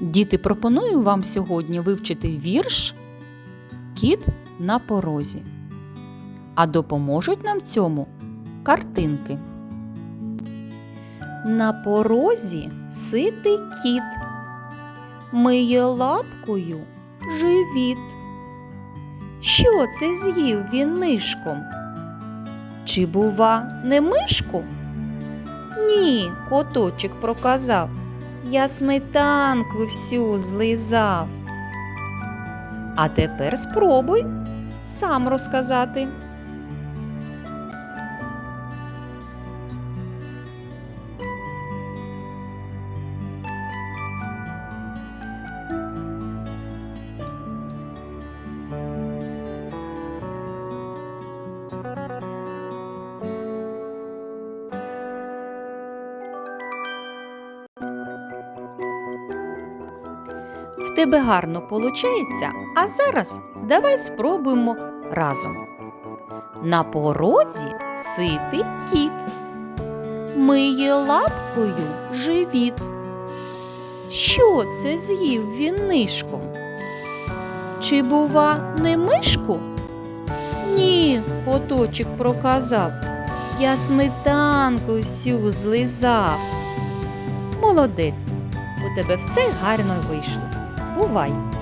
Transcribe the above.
Діти, пропоную вам сьогодні вивчити вірш Кіт на порозі. А допоможуть нам в цьому картинки. На порозі ситий кіт, миє лапкою живіт. Що це з'їв він нишком? Чи, бува, не мишку? Ні, коточок проказав. Я сметанку всю злизав. А тепер спробуй сам розказати. Тебе гарно получається, а зараз давай спробуємо разом. На порозі ситий кіт, миє лапкою живіт. Що це з'їв він нишком? Чи, бува, не мишку? Ні, коточок проказав. Я сметанку всю злизав. Молодець, у тебе все гарно вийшло. Бувай!